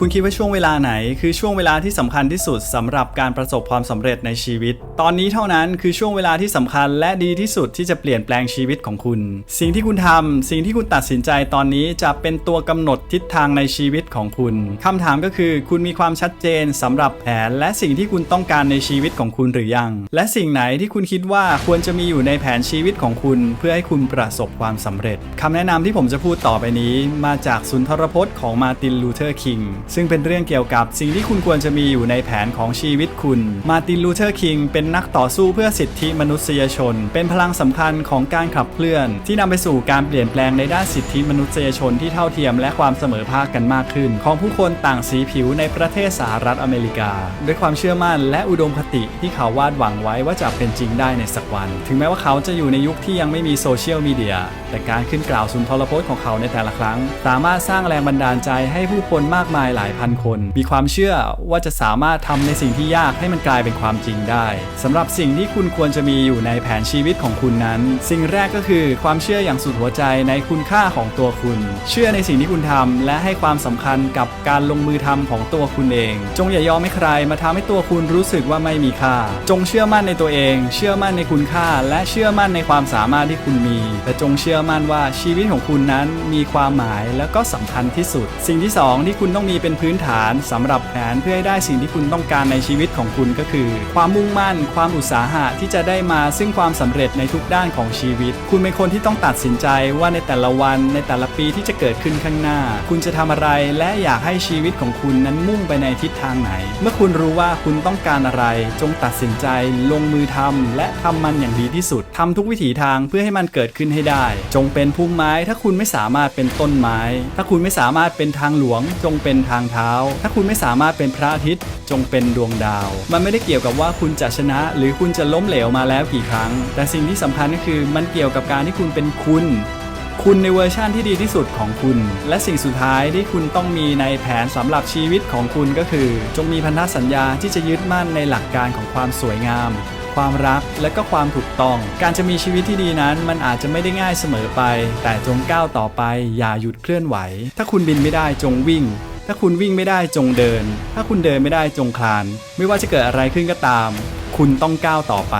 คุณคิดว่าช่วงเวลาไหน คือช่วงเวลาที่สำคัญที่สุดสำหรับการประสบความสำเร็จในชีวิต ตอนนี้เท่านั้นคือช่วงเวลาที่สำคัญและดีที่สุดที่จะเปลี่ยนแปลงชีวิตของคุณ สิ่งที่คุณทำสิ่งที่คุณตัดสินใจตอนนี้จะเป็นตัวกำหนดทิศทางในชีวิตของคุณคำถามก็คือ คุณมีความชัดเจนสำหรับแผน และสิ่งที่คุณต้องการในชีวิตของคุณหรือยัง และสิ่งไหนที่คุณคิดว่าควรจะมีอยู่ในแผนชีวิตของคุณ เพื่อให้คุณประสบความสำเร็จคำแนะนำที่ผมจะพูดต่อไปนี้ มาจากสุนทรพจน์ของมาร์ตินลูเทอร์คิงซึ่งเป็นเรื่องเกี่ยวกับสิ่งที่คุณควรจะมีอยู่ในแผนของชีวิตคุณ มาร์ตินลูเทอร์คิงเป็นนักต่อสู้เพื่อสิทธิมนุษยชน เป็นพลังสำคัญของการขับเคลื่อน ที่นำไปสู่การเปลี่ยนแปลงในด้านสิทธิมนุษยชนที่เท่าเทียมและความเสมอภาคกันมากขึ้น ของผู้คนต่างสีผิวในประเทศสหรัฐอเมริกา ด้วยความเชื่อมั่นและอุดมคติที่เขาวาดหวังไว้ว่าจะเป็นจริงได้ในสักวัน ถึงแม้ว่าเขาจะอยู่ในยุคที่ยังไม่มีโซเชียลมีเดียแต่การขึ้นกล่าวสุนทรพจน์ของเขาในแต่ละครั้ง สามารถสร้างแรงบันดาลใจให้ผู้คนมากมายหลายพันคน มีความเชื่อว่าจะสามารถทำในสิ่งที่ยากให้มันกลายเป็นความจริงได้สำหรับสิ่งที่คุณควรจะมีอยู่ในแผนชีวิตของคุณนั้น สิ่งแรกก็คือความเชื่ออย่างสุดหัวใจในคุณค่าของตัวคุณ เชื่อในสิ่งที่คุณทำและให้ความสำคัญกับการลงมือทำของตัวคุณเอง จงอย่ายอมให้ใครมาทำให้ตัวคุณรู้สึกว่าไม่มีค่า จงเชื่อมั่นในตัวเอง เชื่อมั่นในคุณค่า และเชื่อมั่นในความสามารถที่คุณมีและจงเชื่อมั่นว่าชีวิตของคุณนั้นมีความหมายและก็สำคัญที่สุด สิ่งที่สองที่คุณต้องมีเป็นพื้นฐานสำหรับแผนเพื่อให้ได้สิ่งที่คุณต้องการในชีวิตของคุณก็คือ ความมุ่งมั่น ความอุตสาหะที่จะได้มาซึ่งความสำเร็จในทุกด้านของชีวิต คุณเป็นคนที่ต้องตัดสินใจว่าในแต่ละวันในแต่ละปีที่จะเกิดขึ้นข้างหน้า คุณจะทำอะไรและอยากให้ชีวิตของคุณนั้นมุ่งไปในทิศทางไหน เมื่อคุณรู้ว่าคุณต้องการอะไร จงตัดสินใจลงมือทำและทำมันอย่างดีที่สุดทำทุกวิถีทางเพื่อให้มันเกิดขึ้นให้ได้ จงเป็นพุ่มไม้ ถ้าคุณไม่สามารถเป็นต้นไม้ ถ้าคุณไม่สามารถเป็นทางหลวง จงเป็นทางเท้า ถ้าคุณไม่สามารถเป็นพระอาทิตย์จงเป็นดวงดาว มันไม่ได้เกี่ยวกับว่าคุณจะชนะ หรือคุณจะล้มเหลวมาแล้วกี่ครั้ง แต่สิ่งที่สำคัญก็คือมันเกี่ยวกับการที่คุณเป็นคุณคุณในเวอร์ชั่นที่ดีที่สุดของคุณ และสิ่งสุดท้ายที่คุณต้องมีในแผนสำหรับชีวิตของคุณก็คือ จงมีพันธสัญญาที่จะยึดมั่นในหลักการของความสวยงาม ความรักและก็ความถูกต้อง การจะมีชีวิตที่ดีนั้นมันอาจจะไม่ได้ง่ายเสมอไป แต่จงก้าวต่อไปอย่าหยุดเคลื่อนไหว ถ้าคุณบินไม่ได้จงวิ่ง ถ้าคุณวิ่งไม่ได้จงเดิน ถ้าคุณเดินไม่ได้จงคลาน ไม่ว่าจะเกิดอะไรขึ้นก็ตาม คุณต้องก้าวต่อไป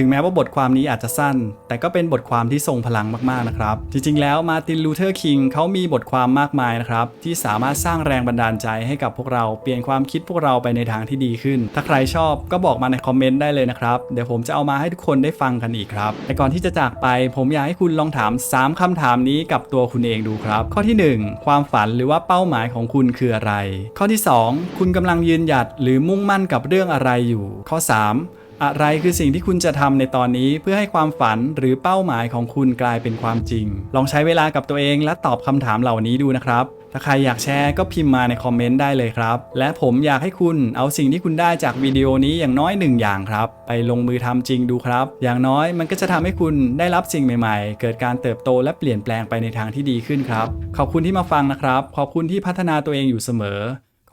ถึงแม้ว่าบทความนี้อาจจะสั้น แต่ก็เป็นบทความที่ทรงพลังมากๆนะครับ จริงๆ แล้วมาตินลูเทอร์คิงเขามีบทความมากมายนะครับ ที่สามารถสร้างแรงบันดาลใจให้กับพวกเราเปลี่ยนความคิดพวกเราไปในทางที่ดีขึ้น ถ้าใครชอบก็บอกมาในคอมเมนต์ได้เลยนะครับ เดี๋ยวผมจะเอามาให้ทุกคนได้ฟังกันอีกครับ แต่ก่อนที่จะจากไป ผมอยากให้คุณลองถาม 3คำถามนี้กับตัวคุณเองดูครับ ข้อที่ 1 ความฝันหรือว่าเป้าหมายของคุณคืออะไร ข้อที่ 2 คุณกำลังยืนหยัดหรือมุ่งมั่นกับเรื่องอะไรอยู่ ข้อ 3 อะไรคือสิ่งที่คุณจะทำในตอนนี้เพื่อให้ความฝันหรือเป้าหมายของคุณกลายเป็นความจริง ลองใช้เวลากับตัวเองและตอบคำถามเหล่านี้ดูนะครับ ถ้าใครอยากแชร์ก็พิมพ์มาในคอมเมนต์ได้เลยครับ และผมอยากให้คุณเอาสิ่งที่คุณได้จากวิดีโอนี้อย่างน้อยหนึ่งอย่างครับ ไปลงมือทำจริงดูครับ อย่างน้อยมันก็จะทำให้คุณได้รับสิ่งใหม่ๆ เกิดการเติบโตและเปลี่ยนแปลงไปในทางที่ดีขึ้นครับ ขอบคุณที่มาฟังนะครับ ขอบคุณที่พัฒนาตัวเองอยู่เสมอ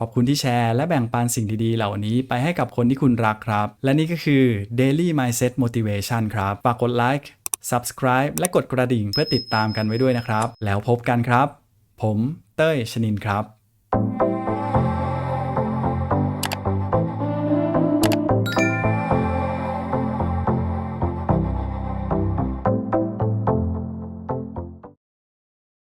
ขอบคุณที่แชร์และแบ่งปันสิ่งดีๆ เหล่านี้ไปให้กับคนที่คุณรักครับ และนี่ก็คือ Daily Mindset Motivation ครับ ฝากกดไลค์ Subscribe และกดกระดิ่งเพื่อติดตามกันไว้ด้วยนะครับ แล้วพบกันครับ ผมเต้ยชนินครับ